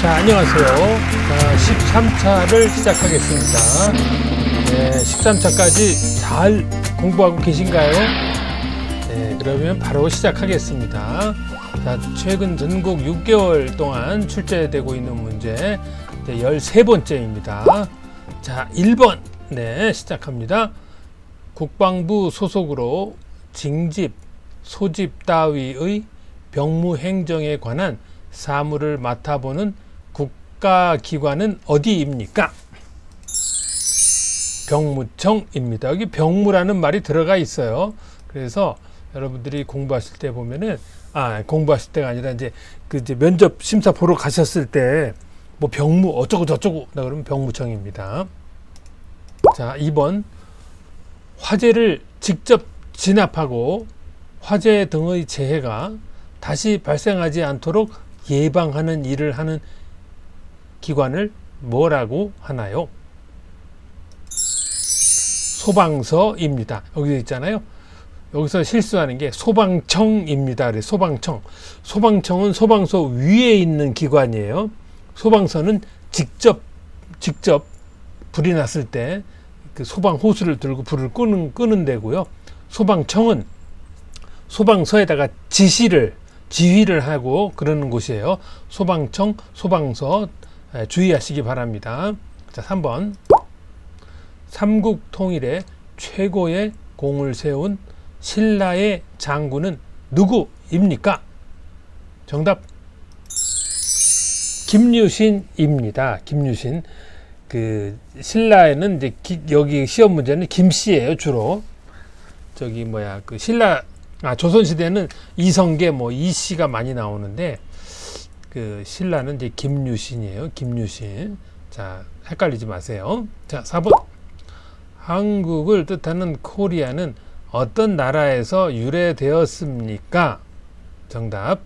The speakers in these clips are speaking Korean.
자, 안녕하세요. 자, 13차를 시작하겠습니다. 네, 13차까지 잘 공부하고 계신가요? 네, 그러면 바로 시작하겠습니다. 자, 최근 전국 6개월 동안 출제되고 있는 문제 네, 13번째입니다. 자, 1번. 네, 시작합니다. 국방부 소속으로 징집, 소집 따위의 병무 행정에 관한 사무를 맡아보는 국가기관은 어디입니까? 병무청입니다. 여기 병무라는 말이 들어가 있어요. 그래서 여러분들이 공부하실 때 보면은 아 공부하실 때가 아니라 이제 그 이제 면접 심사 보러 가셨을 때 뭐 병무 어쩌고 저쩌고 나 그러면 병무청입니다. 자 2번 화재를 직접 진압하고 화재 등의 재해가 다시 발생하지 않도록 예방하는 일을 하는 기관을 뭐라고 하나요? 소방서입니다. 여기 있잖아요. 여기서 실수하는 게 소방청입니다. 소방청. 소방청은 소방서 위에 있는 기관이에요. 소방서는 직접 직접 불이 났을 때 그 소방 호수를 들고 불을 끄는 끄는 데고요. 소방청은 소방서에다가 지시를 지휘를 하고 그러는 곳이에요. 소방청, 소방서 에, 주의하시기 바랍니다. 자, 3번. 삼국 통일에 최고의 공을 세운 신라의 장군은 누구입니까? 정답. 김유신입니다. 김유신. 그 신라에는 이제 기- 여기 시험 문제는 김씨예요, 주로. 저기 뭐야 그 신라 아 조선 시대는 이성계 뭐 이씨가 많이 나오는데 그 신라는 이제 김유신이에요. 김유신. 자, 헷갈리지 마세요. 자, 4번. 한국을 뜻하는 코리아는 어떤 나라에서 유래되었습니까? 정답.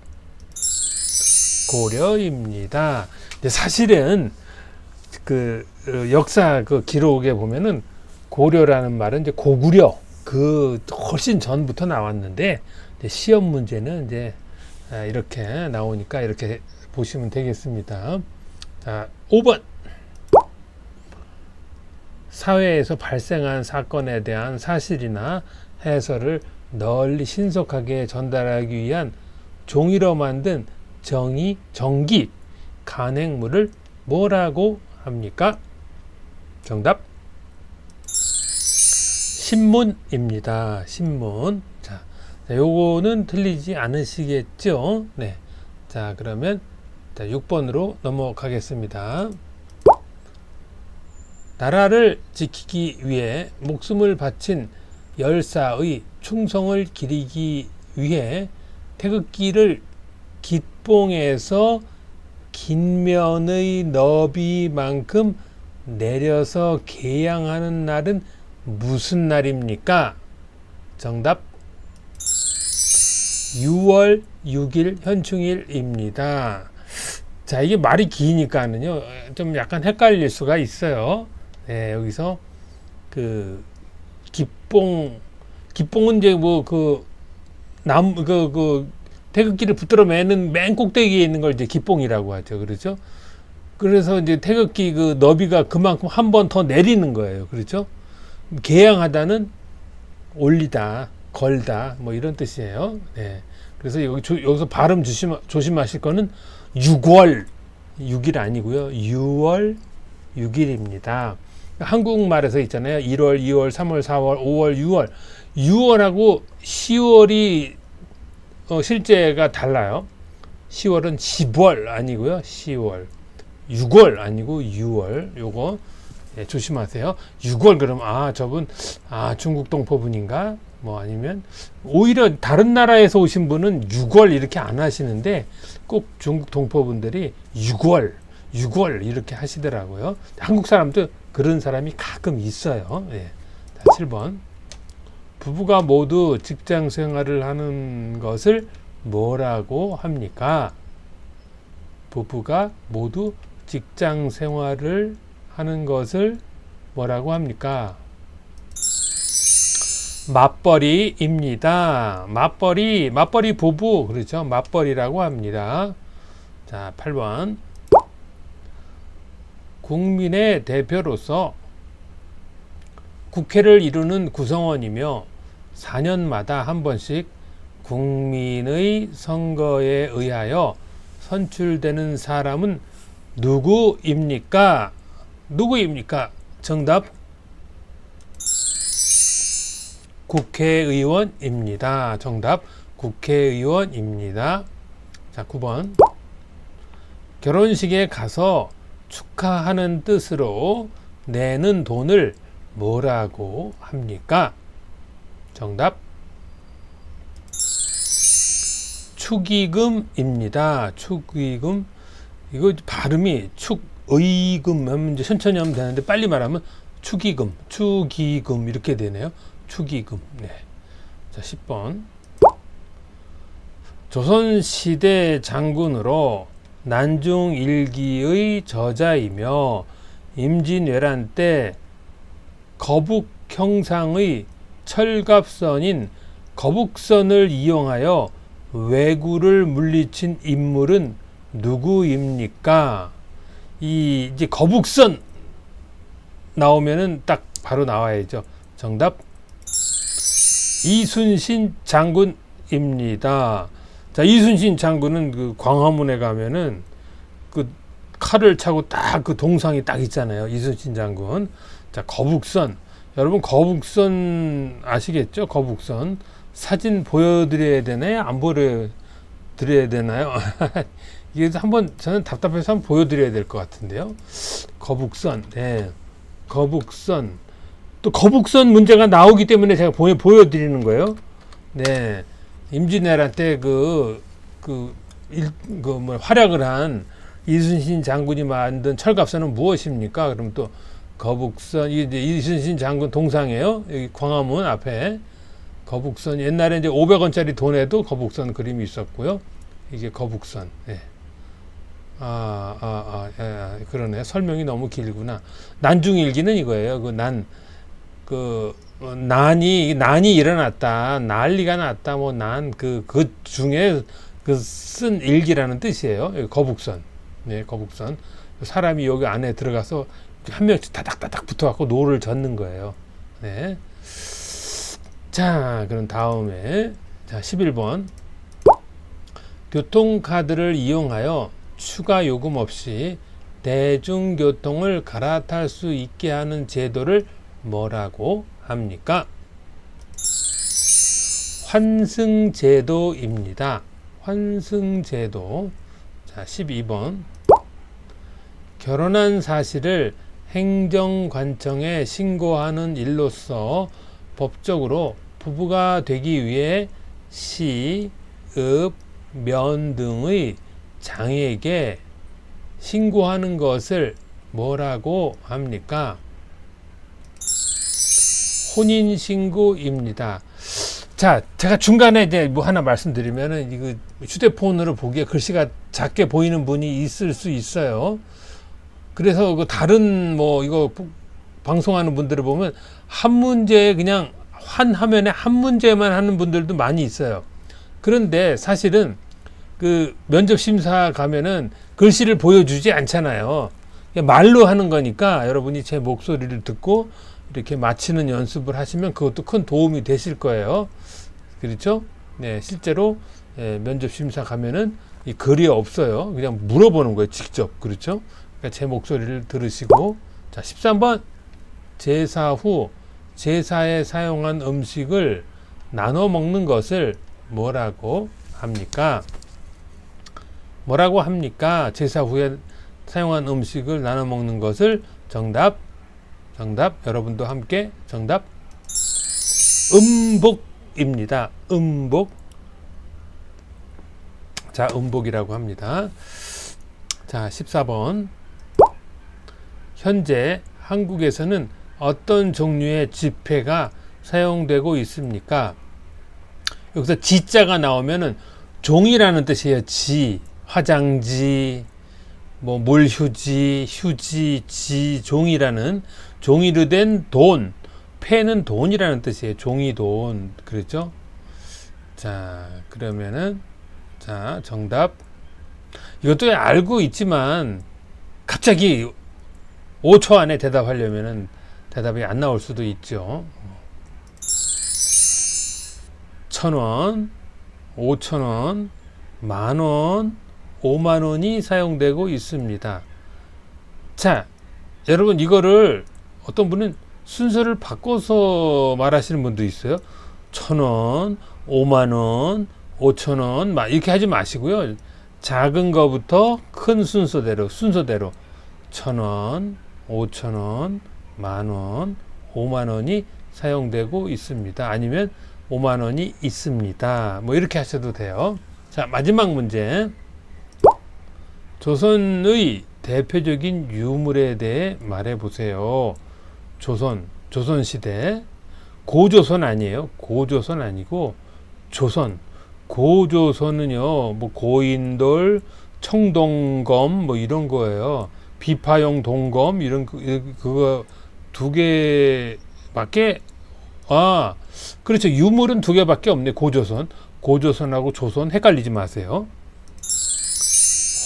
고려입니다. 사실은 그 어, 역사 그 기록에 보면은 고려라는 말은 이제 고구려 그 훨씬 전부터 나왔는데 시험 문제는 이제 아, 이렇게 나오니까 이렇게 보시면 되겠습니다. 자, 5번. 사회에서 발생한 사건에 대한 사실이나 해설을 널리 신속하게 전달하기 위한 종이로 만든 정의, 정기, 간행물을 뭐라고 합니까? 정답. 신문입니다. 신문. 자, 자, 요거는 틀리지 않으시겠죠? 네. 자, 그러면 자, 6번으로 넘어가겠습니다. 나라를 지키기 위해 목숨을 바친 열사의 충성을 기리기 위해 태극기를 기봉에서 긴 면의 너비만큼 내려서 개양하는 날은 무슨 날입니까? 정답 6월 6일 현충일입니다. 자, 이게 말이 기니까는요, 좀 약간 헷갈릴 수가 있어요. 네, 여기서 그 기뽕, 기뽕은 이제 뭐 그 남, 그, 그 태극기를 붙들어 매는 맨 꼭대기에 있는 걸 이제 기뽕이라고 하죠. 그렇죠? 그래서 이제 태극기 그 너비가 그만큼 한 번 더 내리는 거예요. 그렇죠? 개양하다는 올리다, 걸다, 뭐 이런 뜻이에요. 네. 그래서 여기 조, 여기서 발음 조심, 조심하실 거는 6월 6일 아니고요. 6월 6일입니다. 한국말에서 있잖아요. 1월, 2월, 3월, 4월, 5월, 6월. 6월하고 10월이 어, 실제가 달라요. 10월은 10월 아니고요. 10월. 6월 아니고 6월. 요거 예, 조심하세요. 6월 그러면 아 저분 아 중국 동포분인가? 뭐 아니면 오히려 다른 나라에서 오신 분은 6월 이렇게 안 하시는데 꼭 중국 동포분들이 6월 6월 이렇게 하시더라고요. 한국 사람도 그런 사람이 가끔 있어요. 예. 자, 7번. 부부가 모두 직장 생활을 하는 것을 뭐라고 합니까? 부부가 모두 직장 생활을 하는 것을 뭐라고 합니까? 맞벌이입니다. 맞벌이, 맞벌이 부부, 그렇죠. 맞벌이라고 합니다. 자, 8번. 국민의 대표로서 국회를 이루는 구성원이며 4년마다 한 번씩 국민의 선거에 의하여 선출되는 사람은 누구입니까? 누구입니까? 정답 국회의원입니다. 정답 국회의원입니다. 자, 9번. 결혼식에 가서 축하하는 뜻으로 내는 돈을 뭐라고 합니까? 정답 축의금입니다. 축의금 이거 발음이 축의금 하면 이제 천천히 하면 되는데 빨리 말하면 축의금, 축의금 이렇게 되네요. 축의금. 네. 자, 10번. 조선시대 장군으로 난중일기의 저자이며 임진왜란 때 거북 형상의 철갑선인 거북선을 이용하여 왜구를 물리친 인물은 누구입니까? 이 이제 거북선 나오면은 딱 바로 나와야죠. 정답 이순신 장군입니다. 자, 이순신 장군은 그 광화문에 가면은 그 칼을 차고 딱 그 동상이 딱 있잖아요. 이순신 장군. 자, 거북선. 여러분 거북선 아시겠죠? 거북선. 사진 보여드려야 되나요? 안 보여드려야 되나요? 이게 한번 저는 답답해서 한번 보여드려야 될 것 같은데요. 거북선. 네. 거북선. 또 거북선 문제가 나오기 때문에 제가 보여, 보여드리는 거예요. 네. 임진왜란 때 그 그, 일, 그, 뭐, 활약을 한 이순신 장군이 만든 철갑선은 무엇입니까? 그럼 또 거북선, 이제 이순신 장군 동상이에요. 여기 광화문 앞에 거북선. 옛날에 이제 500원짜리 돈에도 거북선 그림이 있었고요. 이게 거북선. 네. 아, 아, 아, 아, 그러네. 설명이 너무 길구나. 난중일기는 이거예요. 그 난, 그, 어, 난이, 난이 일어났다. 난리가 났다. 뭐, 난, 그, 그 중에 그 쓴 일기라는 뜻이에요. 거북선. 네, 거북선. 사람이 여기 안에 들어가서 한 명씩 다닥다닥 붙어갖고 노를 젓는 거예요. 네. 자, 그럼 다음에, 자, 11번. 교통카드를 이용하여 추가 요금 없이 대중교통을 갈아탈 수 있게 하는 제도를 뭐라고 합니까? 환승제도입니다. 환승제도. 자, 12번. 결혼한 사실을 행정관청에 신고하는 일로서 법적으로 부부가 되기 위해 시, 읍, 면 등의 장에게 신고하는 것을 뭐라고 합니까? 혼인신고입니다. 자, 제가 중간에 이제 뭐 하나 말씀드리면은 이거 휴대폰으로 보기에 글씨가 작게 보이는 분이 있을 수 있어요. 그래서 그 다른 뭐 이거 방송하는 분들을 보면 한 문제에 그냥 한 화면에 한 문제만 하는 분들도 많이 있어요. 그런데 사실은 그 면접 심사 가면은 글씨를 보여주지 않잖아요. 말로 하는 거니까 여러분이 제 목소리를 듣고 이렇게 맞히는 연습을 하시면 그것도 큰 도움이 되실 거예요. 그렇죠? 네, 실제로 예, 면접 심사 가면은 이 글이 없어요. 그냥 물어보는 거예요, 직접. 그렇죠? 그러니까 제 목소리를 들으시고 자, 13번 제사 후 제사에 사용한 음식을 나눠 먹는 것을 뭐라고 합니까? 뭐라고 합니까? 제사 후에 사용한 음식을 나눠 먹는 것을 정답 정답 여러분도 함께 정답 음복입니다. 음복 자 음복이라고 합니다. 자 14번 현재 한국에서는 어떤 종류의 지폐가 사용되고 있습니까? 여기서 지자가 나오면은 종이라는 뜻이에요. 지, 화장지, 뭐 몰휴지, 휴지, 지, 종이라는 종이로 된돈 패는 돈이라는 뜻이에요. 종이 돈. 그렇죠? 자, 그러면은 자, 정답. 이것도 알고 있지만 갑자기 5초 안에 대답하려면은 대답이 안 나올 수도 있죠. 천 원, 오천 원, 만 원, 오만 원이 사용되고 있습니다. 자, 여러분 이거를 어떤 분은 순서를 바꿔서 말하시는 분도 있어요. 천 원, 오만 원, 오천 원, 막 이렇게 하지 마시고요. 작은 거부터 큰 순서대로 순서대로 천 원, 오천 원, 만 원, 오만 원이 사용되고 있습니다. 아니면 오만 원이 있습니다. 뭐 이렇게 하셔도 돼요. 자, 마지막 문제. 조선의 대표적인 유물에 대해 말해 보세요. 조선, 조선 시대. 고조선 아니에요. 고조선 아니고 조선. 고조선은요, 뭐 고인돌, 청동검 뭐 이런 거예요. 비파용 동검 이런 그, 그거 두 개밖에 아 그렇죠 유물은 두 개밖에 없네 고조선 고조선하고 조선 헷갈리지 마세요.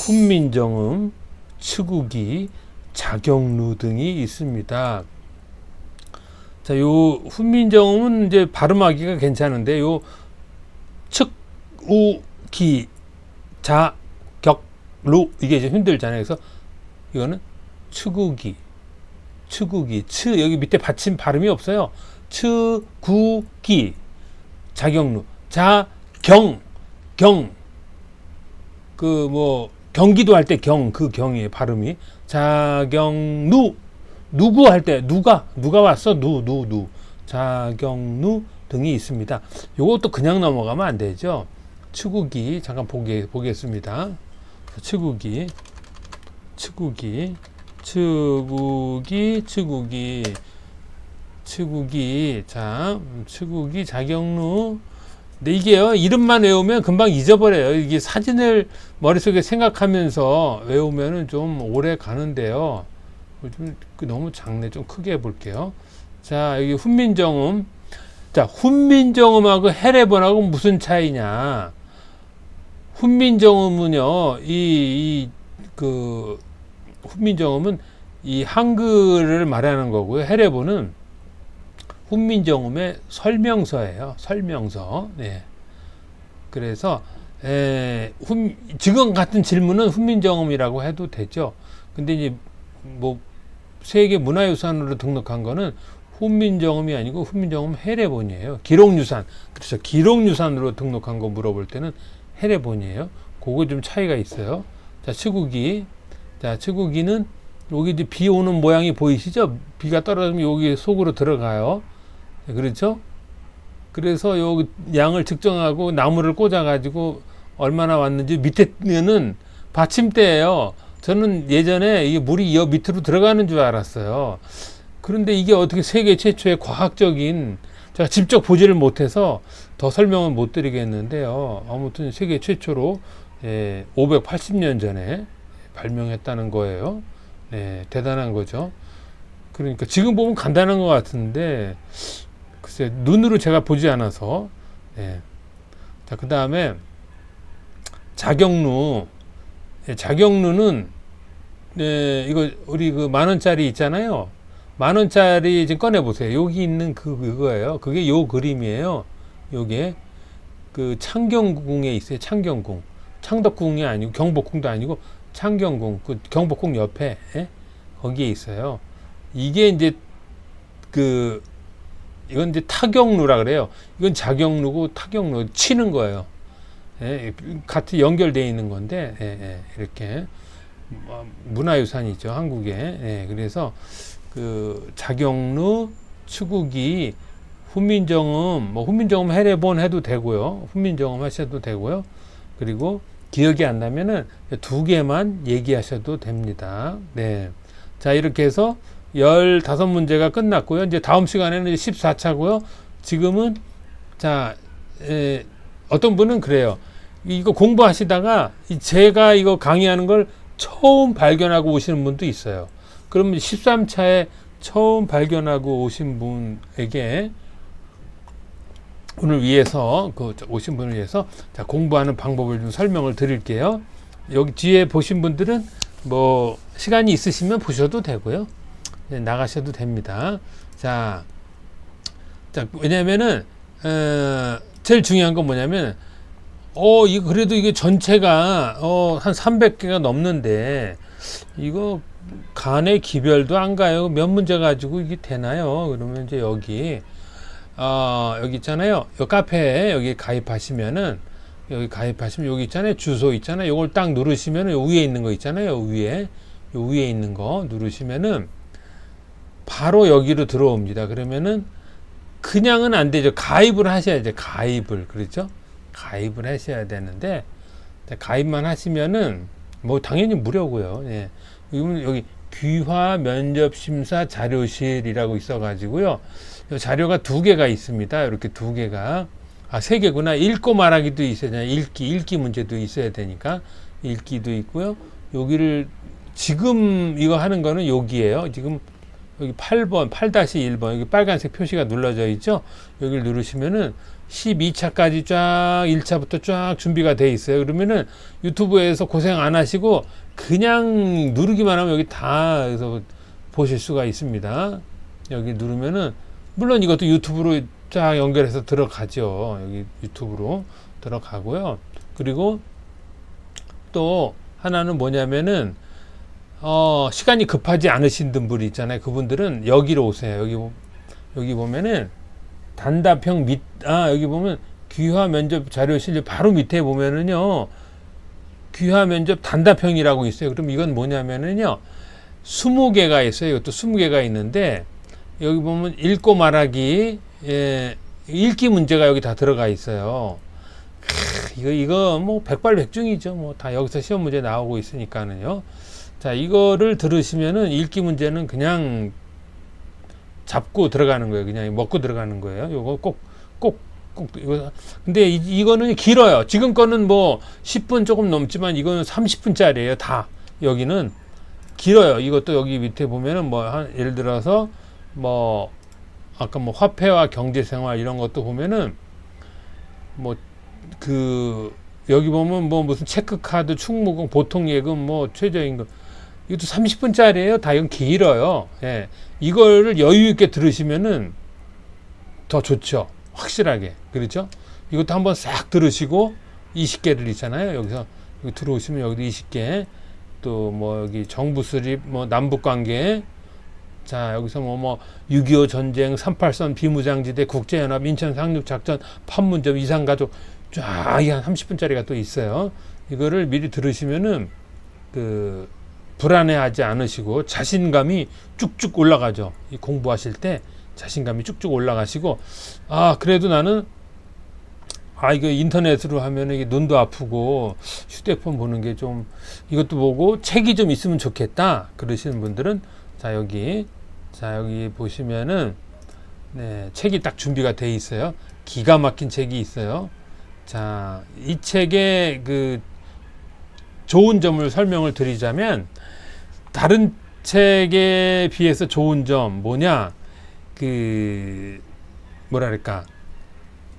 훈민정음, 측우기, 자경루 등이 있습니다. 자, 요 훈민정음은 이제 발음하기가 괜찮은데 요 측우기, 자격루 이게 이제 힘들잖아요. 그래서 이거는 측우기, 측우기, 츠 여기 밑에 받침 발음이 없어요. 측구기, 자경루, 자경, 경, 그 뭐 경기도 할 때 경, 그 경이에요 발음이. 자경루, 누구 할 때 누가 누가 왔어 누 누 누. 자경루 등이 있습니다. 요것도 그냥 넘어가면 안 되죠. 측우기 잠깐 보게 보겠습니다. 측우기. 측우기, 측우기, 측우기, 측우기. 자, 측우기 자경루. 근데 이게요, 이름만 외우면 금방 잊어버려요. 이게 사진을 머릿속에 생각하면서 외우면은 좀 오래 가는데요. 좀 너무 작네. 좀 크게 해볼게요. 자, 여기 훈민정음. 자, 훈민정음하고 해례본하고 무슨 차이냐. 훈민정음은요, 이, 이, 그, 훈민정음은 이 한글을 말하는 거고요. 해례본은 훈민정음의 설명서예요. 설명서. 네. 그래서 에, 훈, 지금 같은 질문은 훈민정음이라고 해도 되죠. 근데 이제 뭐 세계 문화유산으로 등록한 거는 훈민정음이 아니고 훈민정음 해례본이에요. 기록유산. 그렇죠. 기록유산으로 등록한 거 물어볼 때는 해례본이에요. 그거 좀 차이가 있어요. 자, 치국이 자, 치국이는 여기 이제 비 오는 모양이 보이시죠? 비가 떨어지면 여기 속으로 들어가요. 네, 그렇죠? 그래서 여기 양을 측정하고 나무를 꽂아가지고 얼마나 왔는지 밑에는 받침대예요. 저는 예전에 이게 물이 여 밑으로 들어가는 줄 알았어요. 그런데 이게 어떻게 세계 최초의 과학적인 제가 직접 보지를 못해서 더 설명은 못 드리겠는데요. 아무튼 세계 최초로 예, 580년 전에 발명했다는 거예요. 네, 대단한 거죠. 그러니까 지금 보면 간단한 것 같은데 글쎄 눈으로 제가 보지 않아서 네. 자, 그 다음에 자경루 네, 자경루는 네, 이거 우리 그 만 원짜리 있잖아요. 만 원짜리 지금 꺼내 보세요. 여기 있는 그 그거예요. 그게 요 그림이에요. 요게 그 창경궁에 있어요. 창경궁. 창덕궁이 아니고 경복궁도 아니고 창경궁 그 경복궁 옆에 예? 거기에 있어요. 이게 이제 그 이건 이제 타경루라 그래요. 이건 자경루고 타경루 치는 거예요. 예? 같이 연결되어 있는 건데 예, 예. 이렇게 뭐 문화유산이죠 한국에. 예. 그래서 그 자경루 추국이 훈민정음 뭐 훈민정음 해례본 해도 되고요. 훈민정음 하셔도 되고요. 그리고 기억이 안 나면은 두 개만 얘기하셔도 됩니다. 네. 자, 이렇게 해서 15문제가 끝났고요. 이제 다음 시간에는 14차고요. 지금은 자, 에, 어떤 분은 그래요. 이거 공부하시다가 제가 이거 강의하는 걸 처음 발견하고 오시는 분도 있어요. 그러면 13차에 처음 발견하고 오신 분에게 오늘 위해서 그 오신 분을 위해서 자, 공부하는 방법을 좀 설명을 드릴게요. 여기 뒤에 보신 분들은 뭐 시간이 있으시면 보셔도 되고요. 네, 나가셔도 됩니다. 자, 자 왜냐면은 어, 제일 중요한 건 뭐냐면 어, 이거 그래도 이게 전체가 어, 한 300개가 넘는데 이거 간의 기별도 안 가요. 몇 문제 가지고 이게 되나요? 그러면 이제 여기 어, 여기 있잖아요. 요 카페에 여기 가입하시면은 여기 가입하시면 여기 있잖아요. 주소 있잖아요. 요걸 딱 누르시면은 요 위에 있는 거 있잖아요. 요 위에 요 위에 있는 거 누르시면은 바로 여기로 들어옵니다. 그러면은 그냥은 안 되죠. 가입을 하셔야 돼. 가입을 그렇죠? 가입을 하셔야 되는데 가입만 하시면은 뭐 당연히 무료고요. 예. 여기 귀화 면접 심사 자료실이라고 있어 가지고요. 이 자료가 두 개가 있습니다. 이렇게 두 개가 아 세 개구나. 읽고 말하기도 있어야 읽기 읽기 문제도 있어야 되니까 읽기도 있고요. 여기를 지금 이거 하는 거는 여기에요. 지금 여기 8번, 8-1번, 여기 빨간색 표시가 눌러져 있죠? 여기를 누르시면은 12차까지 쫙, 1차부터 쫙 준비가 돼 있어요. 그러면은 유튜브에서 고생 안 하시고 그냥 누르기만 하면 여기 다 여기서 보실 수가 있습니다. 여기 누르면은, 물론 이것도 유튜브로 쫙 연결해서 들어가죠. 여기 유튜브로 들어가고요. 그리고 또 하나는 뭐냐면은, 어, 시간이 급하지 않으신 분들 있잖아요. 그분들은 여기로 오세요. 여기, 보- 여기 보면은 단답형 밑, 아, 여기 보면 귀화 면접 자료실 바로 밑에 보면은요. 귀화 면접 단답형이라고 있어요. 그럼 이건 뭐냐면은요. 20개가 있어요. 이것도 20개가 있는데 여기 보면 읽고 말하기, 예, 읽기 문제가 여기 다 들어가 있어요. 크, 이거, 이거 뭐 백발백중이죠. 뭐 다 여기서 시험 문제 나오고 있으니까는요. 자, 이거를 들으시면은 읽기 문제는 그냥 잡고 들어가는 거예요. 그냥 먹고 들어가는 거예요. 요거 꼭, 꼭, 꼭, 이거. 근데 이, 이거는 길어요. 지금 거는 뭐 10분 조금 넘지만 이거는 30분짜리예요. 다. 여기는 길어요. 이것도 여기 밑에 보면은 뭐 한, 예를 들어서 뭐 아까 뭐 화폐와 경제 생활 이런 것도 보면은 뭐 그 여기 보면 뭐 무슨 체크카드, 충무금, 보통 예금, 뭐 최저임금 이것도 30분짜리예요. 다 이건 길어요. 예. 이거를 여유 있게 들으시면은 더 좋죠. 확실하게. 그렇죠? 이것도 한번 싹 들으시고 20개를 있잖아요. 여기서 여기 들어오시면 여기도 20개. 또 뭐 여기 정부 수립, 뭐 남북 관계. 자, 여기서 뭐 뭐 6.25 전쟁, 38선 비무장지대, 국제연합, 인천 상륙작전, 판문점, 이산가족 쫙 이게 한 30분짜리가 또 있어요. 이거를 미리 들으시면은 그 불안해하지 않으시고 자신감이 쭉쭉 올라가죠. 이 공부하실 때 자신감이 쭉쭉 올라가시고 아 그래도 나는 아 이거 인터넷으로 하면 이게 눈도 아프고 휴대폰 보는 게 좀 이것도 보고 책이 좀 있으면 좋겠다 그러시는 분들은 자 여기. 자 여기 보시면은 네 책이 딱 준비가 돼 있어요. 기가 막힌 책이 있어요. 자 이 책의 그 좋은 점을 설명을 드리자면 다른 책에 비해서 좋은 점 뭐냐? 그 뭐랄까?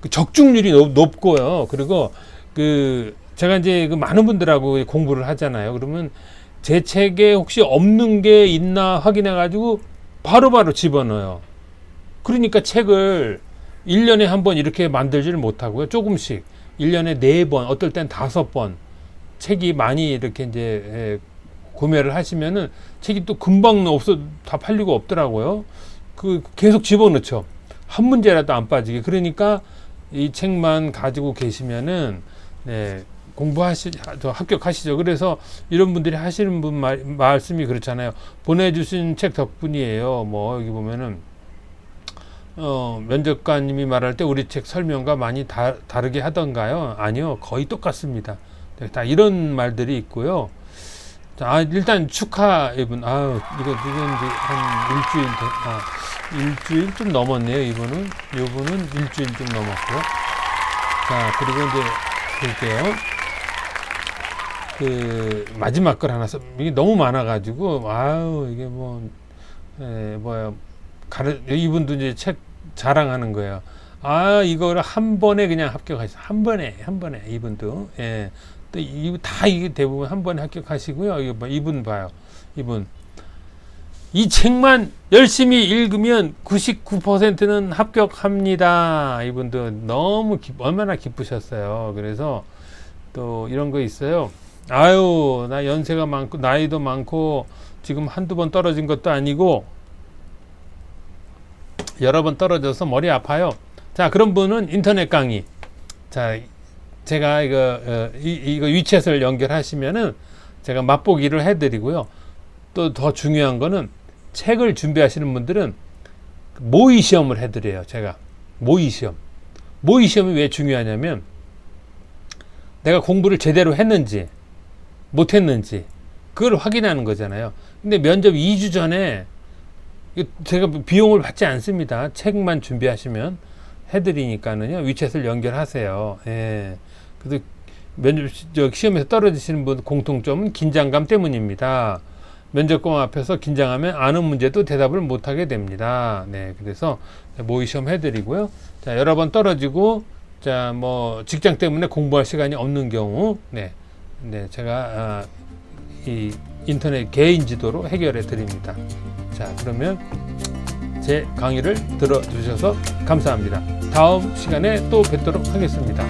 그 적중률이 높, 높고요. 그리고 그 제가 이제 그 많은 분들하고 공부를 하잖아요. 그러면 제 책에 혹시 없는 게 있나 확인해 가지고 바로바로 집어넣어요 그러니까 책을 1년에 한 번 이렇게 만들지를 못하고요 조금씩 1년에 4번 어떨 땐 5번 책이 많이 이렇게 이제 예, 구매를 하시면은 책이 또 금방 없어 다 팔리고 없더라고요. 그 계속 집어넣죠. 한 문제라도 안 빠지게. 그러니까 이 책만 가지고 계시면은 네, 공부하시 저 합격하시죠. 그래서 이런 분들이 하시는 분 말, 말씀이 그렇잖아요. 보내주신 책 덕분이에요. 뭐 여기 보면은 어, 면접관님이 말할 때 우리 책 설명과 많이 다, 다르게 하던가요? 아니요, 거의 똑같습니다. 네, 다 이런 말들이 있고요. 자, 아, 일단 축하 이분. 아유, 이거 누군지 한 일주일 돼, 아, 일주일 좀 넘었네요. 이분은 이분은 일주일 좀 넘었고요. 자, 그리고 이제 볼게요. 그 마지막 걸 하나 써. 이게 너무 많아가지고 아유 이게 뭐 에, 뭐야 가르 이분도 이제 책 자랑하는 거예요. 아 이거를 한 번에 그냥 합격하셨어. 한 번에 한 번에 이분도 예. 또 이 다 이게 대부분 한 번에 합격하시고요. 이거 뭐 이분 봐요. 이분 이 책만 열심히 읽으면 99%는 합격합니다. 이분도 너무 기, 얼마나 기쁘셨어요. 그래서 또 이런 거 있어요. 아유, 나 연세가 많고 나이도 많고 지금 한두 번 떨어진 것도 아니고 여러 번 떨어져서 머리 아파요. 자, 그런 분은 인터넷 강의. 자, 제가 이거 어, 이, 이거 위챗을 연결하시면은 제가 맛보기를 해드리고요. 또 더 중요한 거는 책을 준비하시는 분들은 모의 시험을 해드려요. 제가 모의 시험. 모의 시험이 왜 중요하냐면 내가 공부를 제대로 했는지 못했는지 그걸 확인하는 거잖아요. 근데 면접 2주 전에 제가 비용을 받지 않습니다. 책만 준비하시면 해드리니까는요. 위챗을 연결하세요. 예. 그래서 면접 시험에서 떨어지시는 분 공통점은 긴장감 때문입니다. 면접관 앞에서 긴장하면 아는 문제도 대답을 못하게 됩니다. 네, 그래서 모의 시험 해드리고요. 자, 여러 번 떨어지고, 자, 뭐 직장 때문에 공부할 시간이 없는 경우, 네, 네, 제가 아, 이 인터넷 개인 지도로 해결해 드립니다. 자, 그러면 제 강의를 들어주셔서 감사합니다. 다음 시간에 또 뵙도록 하겠습니다.